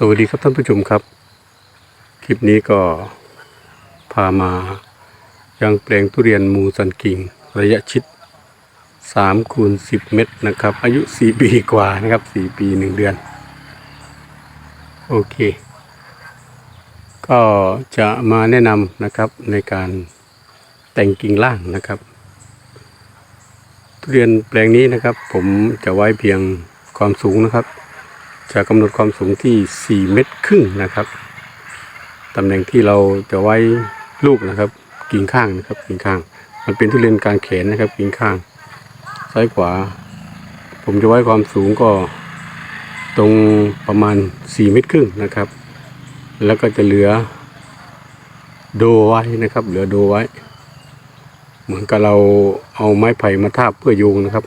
สวัสดีครับท่านผู้ชมครับ คลิปนี้ก็พามายังแปลงทุเรียนมูซันกิง ระยะชิด3คูณ10 เมตรนะครับ อายุ 4 ปีกว่านะครับ 4 ปี 1 เดือน โอเค ก็จะมาแนะนำนะครับในการแต่งกิ่งล่างนะครับ ทุเรียนแปลงนี้นะครับ ผมจะไว้เพียงความสูงนะครับ จะกำหนดความสูงที่ 4 เมตรครึ่งนะครับตำแหน่งที่เราจะไว้ลูกนะครับ กิ่งข้างนะครับกิ่งข้าง มันเป็นทุเรียนกลางแขนนะครับ กิ่งข้าง ซ้ายขวา ผมจะไว้ความสูงก็ตรงประมาณ 4 เมตรครึ่งนะครับ แล้วก็จะเหลือโดไว้นะครับ เหลือโดไว้ เหมือนกับเราเอาไม้ไผ่มาทาบเพื่อโยงนะครับ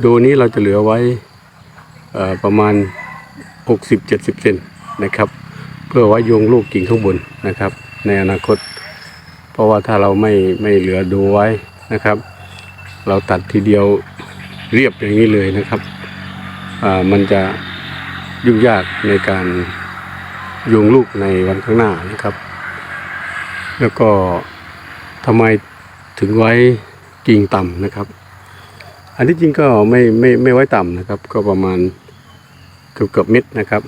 โดนี้เราจะเหลือไว้ประมาณ 60 70เซนนะครับ เพื่อไว้โยงลูกกิ่งข้างบนนะครับ ในอนาคต เพราะว่าถ้าเราไม่ไม่เหลือดูไว้นะครับ เราตัดทีเดียวเรียบอย่างนี้เลยนะครับอ่ามันจะยุ่งยากในการโยงลูกในวันข้างหน้านะครับ แล้วก็ทำไมถึงไว้กิ่งต่ำนะครับ อันที่จริงก็ไม่ไม่ไม่ไว้ต่ำนะครับ ก็ประมาณ เกือบเกือบเม็ดนะครับ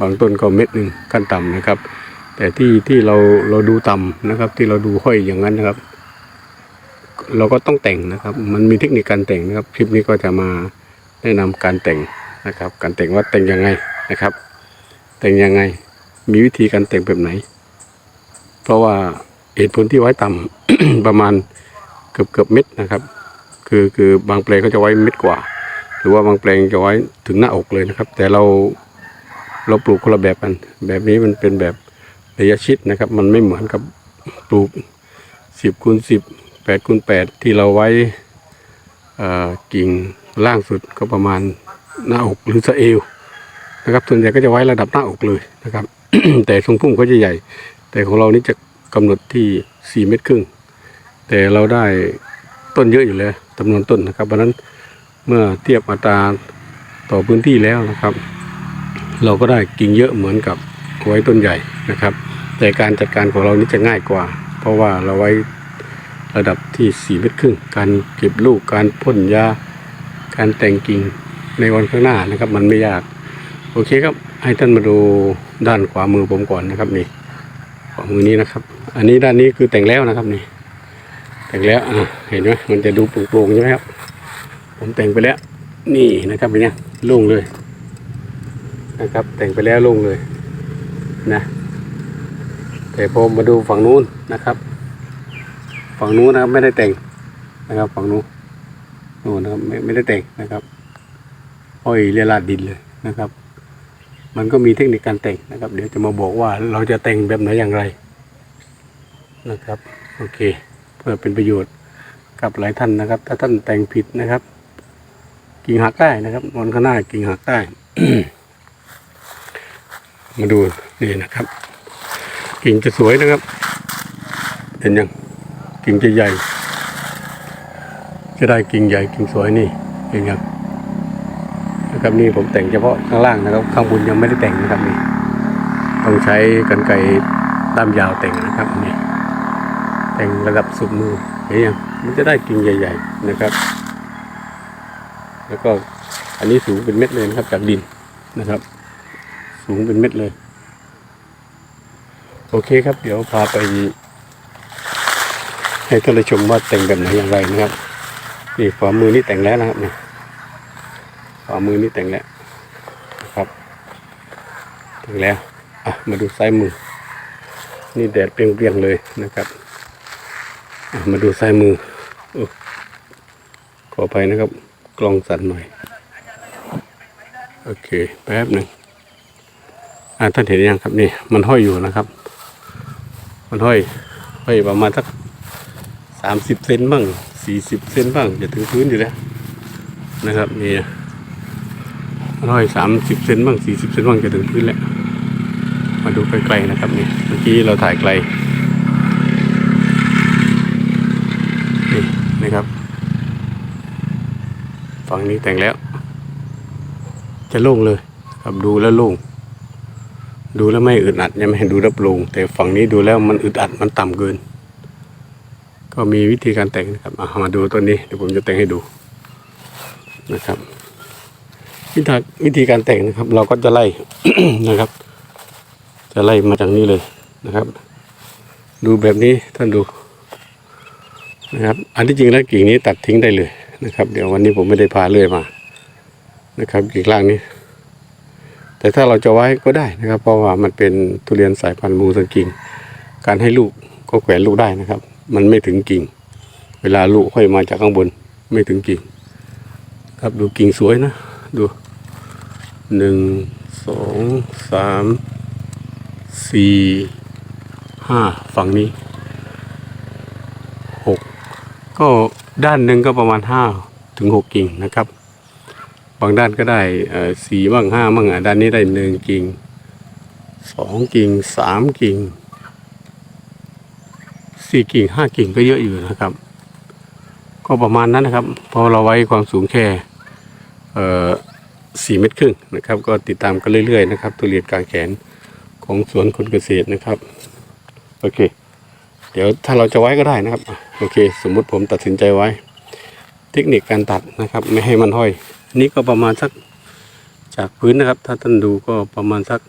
บางต้นก็เม็ดหนึ่งขั้นต่ำนะครับ แต่ที่ที่เราเราดูต่ำนะครับ ที่เราดูห้อยอย่างนั้นนะครับ เราก็ต้องแต่งนะครับ มันมีเทคนิคการแต่งนะครับ คลิปนี้ก็จะมาแนะนำการแต่งนะครับ การแต่งว่าแต่งยังไงนะครับ แต่งยังไงมีวิธีการแต่งแบบไหน เพราะว่าเหตุผลที่ไว้ต่ำประมาณเกือบเกือบเม็ดนะครับ คือคือบางแปลงก็จะไว้เม็ดกว่า หรือว่าบางแปลงจะไว้ถึงหน้าอกเลยนะครับ แต่เราเราปลูกคนละแบบกัน แบบนี้มันเป็นแบบระยะชิดนะครับ มันไม่เหมือนกับปลูกสิบคูณสิบแปดคูณแปดที่เราไว้กิ่งล่างสุดก็ประมาณหน้าอกหรือสะเอวนะครับส่วนใหญ่ก็จะไว้ระดับหน้าอกเลยนะครับ แต่ทรงพุ่มก็จะใหญ่ แต่ของเรานี่จะกำหนดที่สี่เมตรครึ่ง แต่เราได้ต้นเยอะอยู่แล้วจำนวนต้นนะครับเพราะนั้น มื่อเทียบอัตราต่อพื้นที่แล้วนะครับ เราก็ได้กิ่งเยอะเหมือนกับไว้ต้นใหญ่นะครับ แต่การจัดการของเรานี่จะง่ายกว่า เพราะว่าเราไว้ระดับที่ 4 เมตรครึ่ง การเก็บลูก การพ่นยา การแต่งกิ่งในวันข้างหน้านะครับ มันไม่ยาก โอเคครับ ให้ท่านมาดูด้านขวามือผมก่อนนะครับนี่ขวามือนี้นะครับ อันนี้ด้านนี้คือแต่งแล้วนะครับนี่ แต่งแล้วอะเห็นไหมมันจะดูโปร่งๆใช่ไหมครับ ผมแต่งไปแล้ว นี่นะครับเป็นไงโล่งเลยนะครับ แต่งไปแล้วโล่งเลยนะแต่พอมาดูฝั่งนู้นนะครับ ฝั่งนู้นนะครับไม่ได้แต่งนะครับ ฝั่งนู้นนู้นนะครับไม่ไม่ได้แต่งนะครับห้อยเรียลาดดินเลยนะครับ มันก็มีเทคนิคการแต่งนะครับ เดี๋ยวจะมาบอกว่าเราจะแต่งแบบไหนอย่างไรนะครับ โอเค เพื่อเป็นประโยชน์กับหลายท่านนะครับ ถ้าท่านแต่งผิดนะครับ กิ่งหักได้นะครับนอนข้างหน้ากิ่งหักได้ มาดูนี่นะครับ กิ่งจะสวยนะครับ เห็นยังกิ่งจะใหญ่ จะได้กิ่งใหญ่กิ่งสวยนี่เห็นยังนะครับนี่ผมแต่งเฉพาะข้างล่างนะครับ ข้างบนยังไม่ได้แต่งนะครับนี่ต้องใช้กรรไกรด้ามยาวแต่งนะครับนี่แต่งระดับสุดมือเห็นยังมันจะได้กิ่งใหญ่ ๆ นะครับ แล้วก็อันนี้สูงเป็นเม็ดเลยนะครับ จากดินนะครับ สูงเป็นเม็ดเลย โอเคครับ เดี๋ยวพาไป ให้ท่านได้ชมว่าแต่งแบบไหนอย่างไรนะครับนี่ฝ่ามือนี่แต่งแล้วนะครับนี่ฝ่ามือนี่แต่งแล้วนะครับแต่งแล้วอะมาดูซ้ายมือ นี่แดดเปรี้ยงๆเลยนะครับมาดูซ้ายมืออขออภัยนะครับ กล้องสั่นหน่อย โอเค แป๊บหนึ่งอ่าท่านเห็นยังครับนี่ มันห้อยอยู่นะครับ มันห้อยห้อยประมาณสักสามสิบเซนบ้างสี่สิบเซนบ้างจะถึงพื้นอยู่แล้วนะครับนี่มันห้อยสามสิบเซนบ้างสี่สิบเซนบ้างจะถึงพื้นแล้วมาดูไกลๆนะครับนี่เมื่อกี้เราถ่ายไกลนี่นะครับ ฝั่งนี้แต่งแล้ว จะโล่งเลยครับดูแล้วโล่งดูแล้วไม่อึดอัดใช่ไหมดูแล้วโปร่งแต่ฝั่งนี้ดูแล้วมันอึดอัดมันต่ำเกิน ก็มีวิธีการแต่งนะครับอะมาดูตัวนี้เดี๋ยวผมจะแต่งให้ดูนะครับ วิธีวิธีการแต่งนะครับ เราก็จะไล่นะครับ จะไล่มาจากนี้เลยนะครับ ดูแบบนี้ท่านดูนะครับ อันที่จริงแล้วกิ่งนี้ตัดทิ้งได้เลย นะครับ เดี๋ยววันนี้ผมไม่ได้พาเลื่อยมานะครับกิ่งล่างนี้ แต่ถ้าเราจะไว้ก็ได้นะครับ เพราะว่ามันเป็นทุเรียนสายพันธุ์มูสังกิ่ง การให้ลูกก็แขวนลูกได้นะครับ มันไม่ถึงกิ่ง เวลาลูกค่อยมาจากข้างบนไม่ถึงกิ่ง ครับดูกิ่งสวยนะ ดูหนึ่งสองสามสี่ห้าฝั่งนี้หกก็ ด้านหนึ่งก็ประมาณห้าถึงหกกิ่งนะครับ บางด้านก็ได้สี่บ้างห้าบ้างอะด้านนี้ได้หนึ่งกิ่งสองกิ่งสามกิ่งสี่กิ่งห้ากิ่งก็เยอะอยู่นะครับ ก็ประมาณนั้นนะครับพอเราไว้ความสูงแค่สี่เมตรครึ่งนะครับ ก็ติดตามกันเรื่อยๆนะครับทุเรียนกลางแขนของสวนคนเกษตรนะครับ โอเค เดี๋ยวถ้าเราจะไว้ก็ได้นะครับ โอเค สมมุติผมตัดสินใจไว้ เทคนิคการตัดนะครับ ไม่ให้มันห้อย นี่ก็ประมาณสักจากพื้นนะครับ ถ้าท่านดูก็ประมาณสัก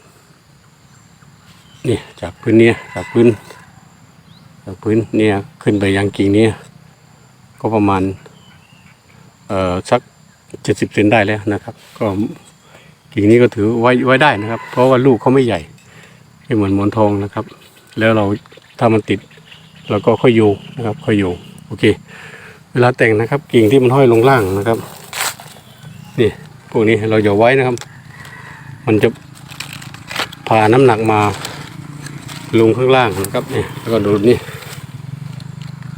นี่จากพื้นเนี่ยจากพื้นจากพื้นเนี่ยขึ้นไปยังกิ่งเนี่ยก็ประมาณเอ่อสักเจ็ดสิบเซนได้แล้วนะครับ ก็กิ่งนี้ก็ถือไว้ไว้ได้นะครับ เพราะว่าลูกเขาไม่ใหญ่ไม่เหมือนหมอนทองนะครับ แล้วเราถ้ามันติด เราก็ค่อยโยงนะครับค่อยโยงโอเค เวลาแต่งนะครับ กิ่งที่มันห้อยลงล่างนะครับนี่พวกนี้เราอย่าไว้นะครับ มันจะพาน้ำหนักมาลงข้างล่างนะครับเนี่ยแล้วก็ดูนี่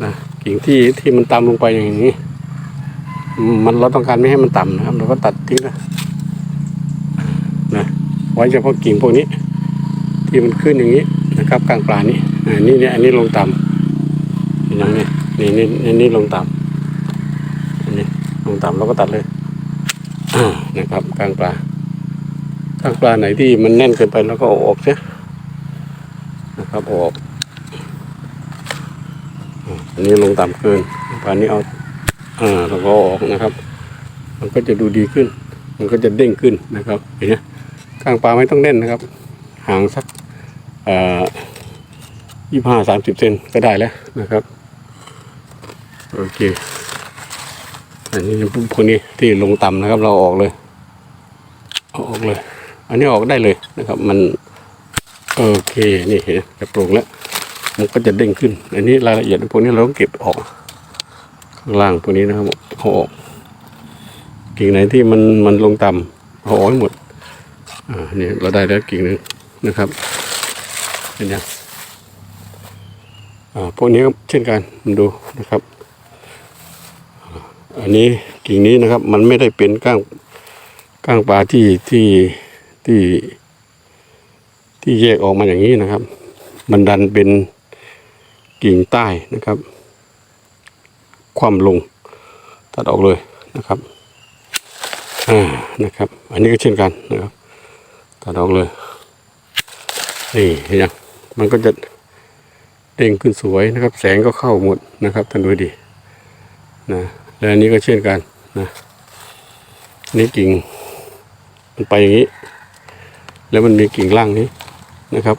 นะกิ่งที่ที่มันต่ำลงไปอย่างนี้ มันเราต้องการไม่ให้มันต่ำนะครับ เราก็ตัดทิ้งนะนะไว้เฉพาะกิ่งพวกนี้ ที่มันขึ้นอย่างนี้นะครับ กลางปลายนี้อ่านี่เนี่ยอันนี้ลงต่ำอย่า นี่นี่นี่ลงต่ำอันนี้ลงต่ำเราก็ตัดเลยนะครับกลางปลากลางปลาไหนที่มันแน่นเกินไปแล้วก็ออกเสียนะครับออกอันนี้ลงต่ำเกินปลานี้เอาอ่าเราก็ออกนะครับ มันก็จะดูดีขึ้น มันก็จะเด้งขึ้นนะครับเห็นไหมกลางปลาไม่ต้องแน่นนะครับห่างสักอ่อยี่ห้าสามสิบเซนก็ได้แล้วนะครับ โอเค อันนี้พวกนี้ที่ลงต่ำนะครับ เราออกเลยเออกเลย อันนี้ออกได้เลยนะครับ มันโอเคนี่เห็นจะโปร่งแล้ว มันก็จะเด้งขึ้น อันนี้รายละเอียดพวกนี้เราต้องเก็บออกข้างล่างพวกนี้นะครับเอาออกกิ่งไหนที่มันมันลงต่ำเอาออกให้หมดอ่านี่เราได้แล้วกิ่งหนึ่งนะครับเห็นยังอ่าพวกนี้เช่นกันดูนะครับ อันนี้กิ่งนี้นะครับ มันไม่ได้เป็นก้างก้างปลาที่ที่ที่ ที่แยกออกมาอย่างนี้นะครับ มันดันเป็นกิ่งใต้นะครับ ความลงตัดออกเลยนะครับอ่านะครับ อันนี้ก็เช่นกันนะครับตัดออกเลย นี่เห็นยังมันก็จะเด้งขึ้นสวยนะครับ แสงก็เข้าหมดนะครับท่านดูดีนะ แล้วอันนี้ก็เช่นกันนะนี่กิ่งมันไปอย่างนี้ แล้วมันมีกิ่งล่างนี้นะครับ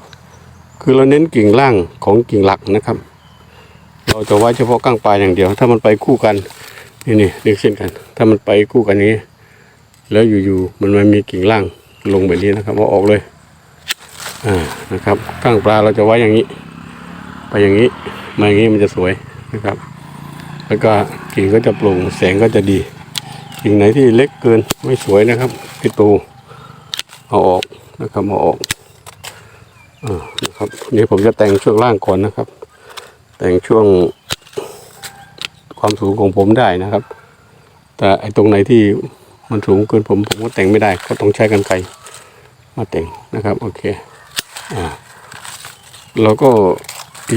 คือเราเน้นกิ่งล่างของกิ่งหลักนะครับ เราจะไว้เฉพาะก้างปลายอย่างเดียว ถ้ามันไปคู่กันนี่นี่เรียกเช่นกัน ถ้ามันไปคู่กันนี้ แล้วอยู่ๆมันไม่มีกิ่งล่างลงแบบนี้นะครับเอาออกเลยอ่านะครับก้างปลาเราจะไว้อย่างนี้ ไปอย่างนี้มาอย่างนี้มันจะสวยนะครับ แล้วก็กิ่งก็จะโปร่งแสงก็จะดีกิ่งไหนที่เล็กเกินไม่สวยนะครับปิดตูเอาออกนะครับเอาออกอนะครับนี่ผมจะแต่งช่วงล่างก่อนนะครับ แต่งช่วงความสูงของผมได้นะครับ แต่ไอ้ตรงไหนที่มันสูงเกินผมผมก็แต่งไม่ได้ ก็ต้องใช้กันไกมาแต่งนะครับโอเคอ่าเราก็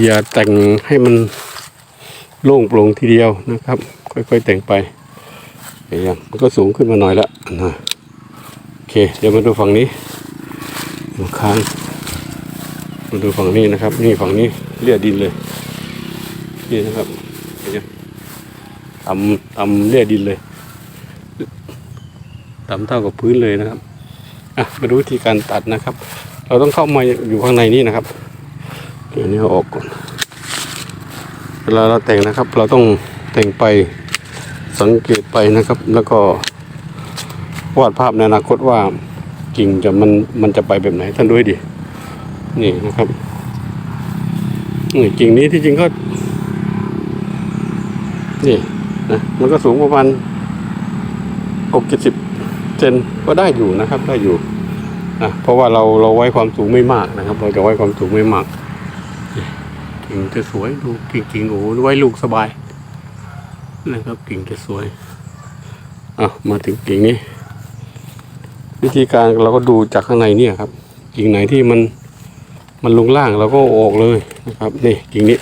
อย่าแต่งให้มัน โล่งโปร่งทีเดียวนะครับ ค่อยๆแต่งไปเห็นยังมันก็สูงขึ้นมาหน่อยละนะโอเค เดี๋ยวมาดูฝั่งนี้ดูค้างมาดูฝั่งนี้นะครับ นี่ฝั่งนี้เลียดินเลยนี่นะครับเห็นไหมตำตำเลียดินเลยต่ำเท่ากับพื้นเลยนะครับอะมาดูวิธีการตัดนะครับ เราต้องเข้ามาอยู่ข้างในนี่นะครับเดี๋ยวนี้เอาออกก่อน เวลาเราแต่งนะครับ เราต้องแต่งไปสังเกตไปนะครับ แล้วก็วาดภาพในอนาคตว่ากิ่งจะมันมันจะไปแบบไหนท่านด้วยดินี่นะครับนี่กิ่งนี้ที่จริงก็นี่นะมันก็สูงประมาณหกเจ็ดสิบเซนก็ได้อยู่นะครับ ได้อยู่นะเพราะว่าเราเราไว้ความสูงไม่มากนะครับ เราจะไว้ความสูงไม่มาก กิ่งจะสวยดูกิ่งกิ่งโอ้ไว้ลูกสบายนะครับกิ่งจะสวยอะมาถึงกิ่งนี้ วิธีการเราก็ดูจากข้างในเนี่ยครับ กิ่งไหนที่มันมันลงล่างเราก็ออกเลยนะครับนี่กิ่งนี้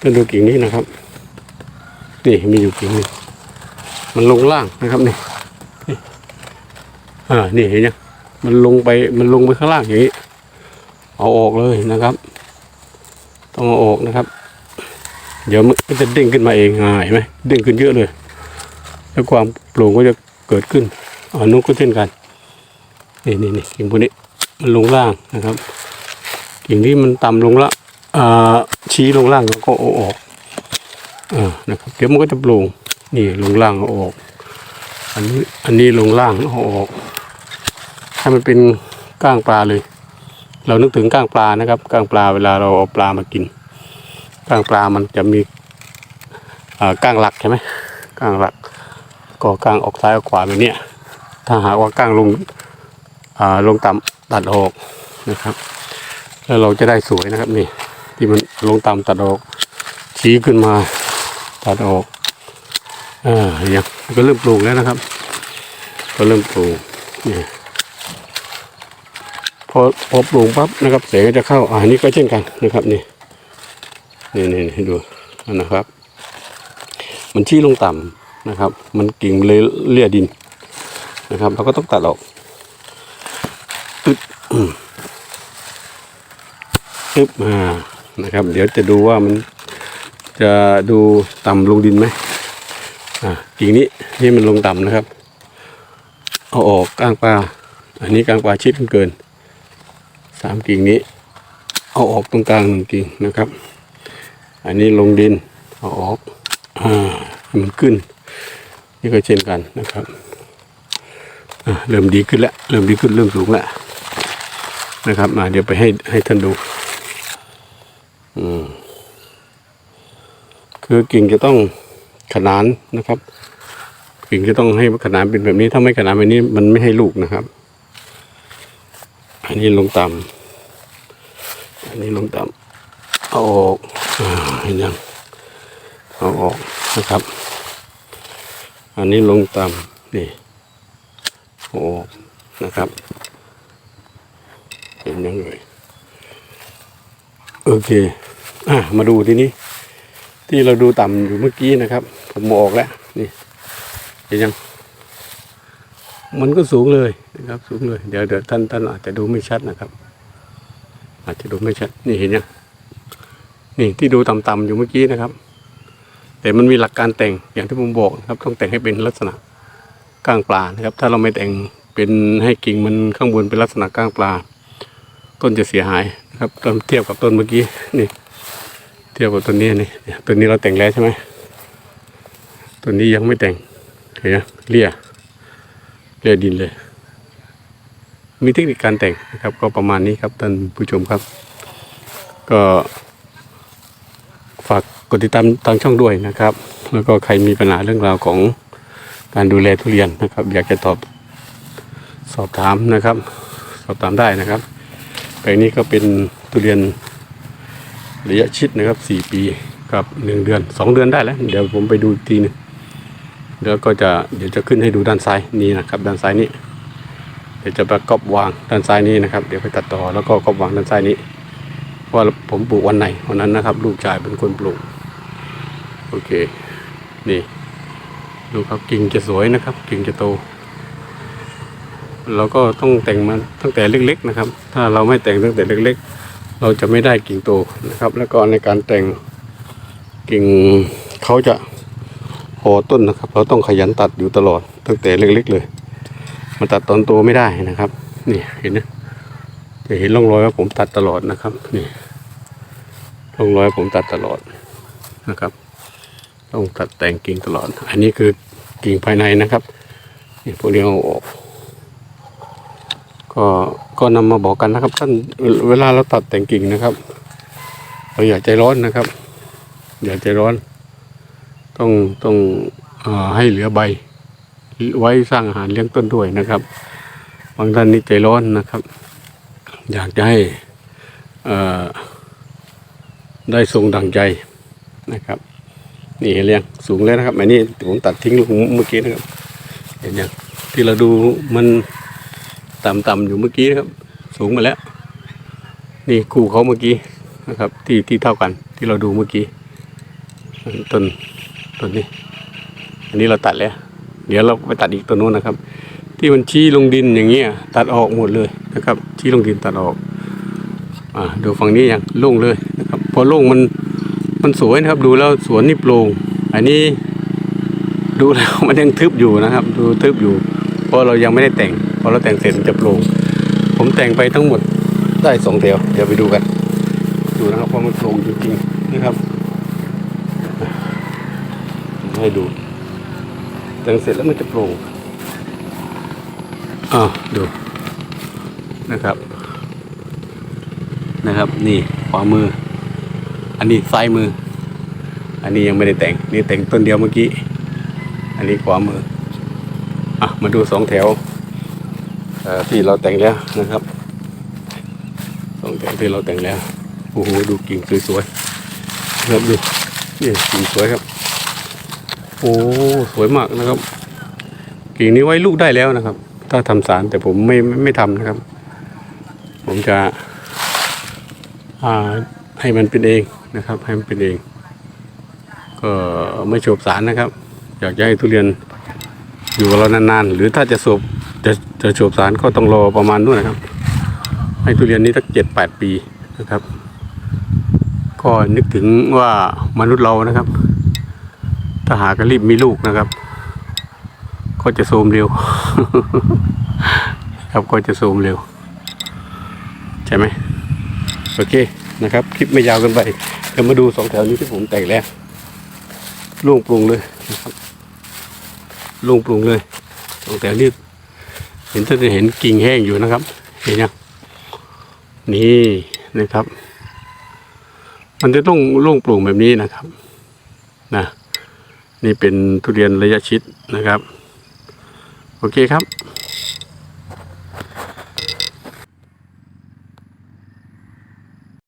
ท่าดูกิ่งนี้นะครับนี่มีอยู่กิ่งนึงมันลงล่างนะครับนี่นี่อ่านี่เห็นยังมันลงไปมันลงไปข้างล่างอย่างนี้เอาออกเลยนะครับ ต้องเอาออกนะครับ เดี๋ยวมันจะเด้งขึ้นมาเองอ่าเห็นไหมเด้งขึ้นเยอะเลย แล้วความโปร่งก็จะเกิดขึ้นอ่านุก็เช่นกันนี่นี่นี่กิ่งพวกนี้มันลงล่างนะครับกิ่งที่มันต่ำลงละชี้ลงล่างแล้วก็เอาออกอนะครับเดี๋ยวมันก็จะโปร่งนี่ลงล่างเอาออก อันนี้อันนี้ลงล่างเอาออกให้มันเป็นก้างปลาเลย เรานึกถึงก้างปลานะครับก้างปลาเวลาเราเอาปลามากินก้างปลามันจะมีก้างหลักใช่ไหมก้างหลักก็ก้างออกซ้ายออกขวาแบบนี้ถ้าหากว่าก้างลงลงต่ำตัดออกนะครับ แล้วเราจะได้สวยนะครับนี่ที่มันลงต่ำตัดออกชี้ขึ้นมาตัดออกอ่าอย่างก็เริ่มปลูกแล้วนะครับ ก็เริ่มปลูกเนี่ย พอพอปลูกปั๊บนะครับแสงก็จะเข้าอ่านี่ก็เช่นกันนะครับนี่นี่นี่ให้ดูนะครับ มันชี้ลงต่ำนะครับ มันกิ่งเลยเลี่ยดินนะครับเราก็ต้องตัดออกตึ๊ดอืมตึ๊บอ่านะครับ เดี๋ยวจะดูว่ามันจะดูต่ำลงดินไหมอ่ากิ่งนี้นี่มันลงต่ำนะครับ เอาออกก้างปลาอันนี้ก้างปลาชิดเกิน สามกิ่งนี้ เอาออกตรงกลางหนึ่งกิ่งนะครับ อันนี้ลงดินเอาออกอ่ามันขึ้น นี่ก็เช่นกันนะครับเริ่มดีขึ้นแล้วเริ่มดีขึ้นเริ่มสูงแล้วนะครับมาเดี๋ยวไปให้ให้ท่านดู อืมคือกิ่งจะต้องขนานนะครับ กิ่งจะต้องให้ขนานเป็นแบบนี้ถ้าไม่ขนานแบบนี้มันไม่ให้ลูกนะครับ อันนี้ลงต่ำ อันนี้ลงต่ำเอาออกเห็นยังเอาออกนะครับ อันนี้ลงต่ำนี่เอาออกนะครับ เห็นยังเลยโอเคอะมาดูทีนี้ ที่เราดูต่ำอยู่เมื่อกี้นะครับ ผมมองออกแล้วนี่ เห็นยัง มันก็สูงเลยนะครับ สูงเลย เดี๋ยวเดี๋ยวท่านท่านอาจจะดูไม่ชัดนะครับ อาจจะดูไม่ชัดนี่เห็นยังนี่ที่ดูต่ำๆอยู่เมื่อกี้นะครับ แต่มันมีหลักการแต่งอย่างที่ผมบอกนะครับ ต้องแต่งให้เป็นลักษณะก้างปลานะครับ ถ้าเราไม่แต่งเป็นให้กิ่งมันข้างบนเป็นลักษณะก้างปลา ต้นจะเสียหายนะครับต้นเทียบกับต้นเมื่อกี้นี่ เทียบกับตัวนี้นี่ตัวนี้เราแต่งแล้วใช่ไหมตัวนี้ยังไม่แต่งเห็นไหมเลี่ยเลี่ยดินเลย มีเทคนิคการแต่งนะครับ ก็ประมาณนี้ครับท่านผู้ชมครับ ก็ฝากกดติดตามทางช่องด้วยนะครับ แล้วก็ใครมีปัญหาเรื่องราวของการดูแลทุเรียนนะครับ อยากจะตอบสอบถามนะครับ สอบถามได้นะครับแปลงนี้ก็เป็นทุเรียนระยะชิดนะครับสี่ปีกับหนึ่งเดือนสองเดือนได้แล้ว เดี๋ยวผมไปดูอีกทีนึงแล้วก็จะเดี๋ยวจะขึ้นให้ดูด้านซ้ายนี่นะครับ ด้านซ้ายนี้ ดี๋ยวจะไปกอบวางด้านซ้ายนี้นะครับ เดี๋ยวไปตัดต่อแล้วก็กอบวางด้านซ้ายนี้ว่าผมปลูกวันไหนวันนั้นนะครับ ลูกชายเป็นคนปลูก โอเค นี่ ดูครับกิ่งจะสวยนะครับ กิ่งจะโตเราก็ต้องแต่งมันตั้งแต่เล็ก ๆนะครับ ถ้าเราไม่แต่งตั้งแต่เล็ก ๆ เราจะไม่ได้กิ่งโตนะครับ แล้วก็ในการแต่งกิ่งเขาจะพอต้นนะครับ เราต้องขยันตัดอยู่ตลอดตั้งแต่เล็ก ๆ เลย มาตัดตอนโตไม่ได้นะครับ นี่เห็นนะจะเห็นร่องรอยว่าผมตัดตลอดนะครับ นี่ร่องรอยผมตัดตลอดนะครับ ต้องตัดแต่งกิ่งตลอด อันนี้คือกิ่งภายในนะครับนี่พวกนี้เอาออก ก็ก็นำมาบอกกันนะครับท่านเวลาเราตัดแต่งกิ่งนะครับเราอย่าใจร้อนนะครับ อย่าใจร้อน ต้องต้องอให้เหลือใบ ไว้สร้างอาหารเลี้ยงต้นด้วยนะครับ บางท่านนี่ใจร้อนนะครับ อยากจะให้ได้ทรงดังใจนะครับ นี่เห็นยังสูงแล้วนะครับอันนี้ผมตัดทิ้งลูกเมื่อกี้นะครับ เห็นยังที่เราดูมันต่ำๆอยู่เมื่อกี้นะครับ สูงมาแล้ว นี่คู่เขาเมื่อกี้นะครับ ที่ที่เท่ากันที่เราดูเมื่อกี้ต้นต้นนี้ อันนี้เราตัดแล้ว เดี๋ยวเราไปตัดอีกตัวนู้นนะครับ ที่มันชี้ลงดินอย่างเงี้ยตัดออกหมดเลยนะครับ ชี้ลงดินตัดออกอ่าดูฝั่งนี้ยังโล่งเลยนะครับพอโล่งมันมันสวยนะครับ ดูแล้วสวนนี่โปร่งอันนี้ดูแล้วมันยังทึบอยู่นะครับ ดูทึบอยู่ เพราะเรายังไม่ได้แต่งพอเราแต่งเสร็จมันจะโปร่งผมแต่งไปทั้งหมดได้สองแถวเดี๋ยวไปดูกัน ดูนะครับว่ามันโปร่งจริงๆนะครับ ให้ดู แต่งเสร็จแล้วมันจะโปร่งอ่าวดูนะครับนะครับ นี่ขวามือ อันนี้ซ้ายมือ อันนี้ยังไม่ได้แต่ง นี่แต่งต้นเดียวเมื่อกี้ อันนี้ขวามืออะมาดูสองแถวอ่อที่เราแต่งแล้วนะครับสองแถวที่เราแต่งแล้วโอ้โหดูกิ่งสวยๆครับดูนี่กิ่งสวยครับ โอ้สวยมากนะครับ กิ่งนี้ไว้ลูกได้แล้วนะครับ ถ้าทำสารแต่ผมไม่ไม่ไม่ทำนะครับ ผมจะอ่าให้มันเป็นเองนะครับ ให้มันเป็นเอง ก็ไม่โฉบสารนะครับ อยากจะให้ทุเรียนอยู่กับเรานานๆ หรือถ้าจะโฉบจะจะโฉบสารก็ต้องรอประมาณนู้นนะครับ ให้ทุเรียนนี้สักเจ็ดแปดปีนะครับ ก็นึกถึงว่ามนุษย์เรานะครับ หากรีบมีลูกนะครับ ก็จะโทรมเร็ว ครับก็จะโทรมเร็ว ใช่ไหมโอเคนะครับ คลิปไม่ยาวกันไปเดี๋ยวมาดูสองแถวนี้ที่ผมแต่งแล้วล่งปร่งเลยนะครับล่งปร่งเลยสองแถวนี้เห็นท่านจะเห็นกิ่งแห้งอยู่นะครับ เห็นยังนี่นะครับ มันจะต้องล่งปร่งแบบนี้นะครับ นะ นี่เป็นทุเรียนระยะชิดนะครับ โอเคครับ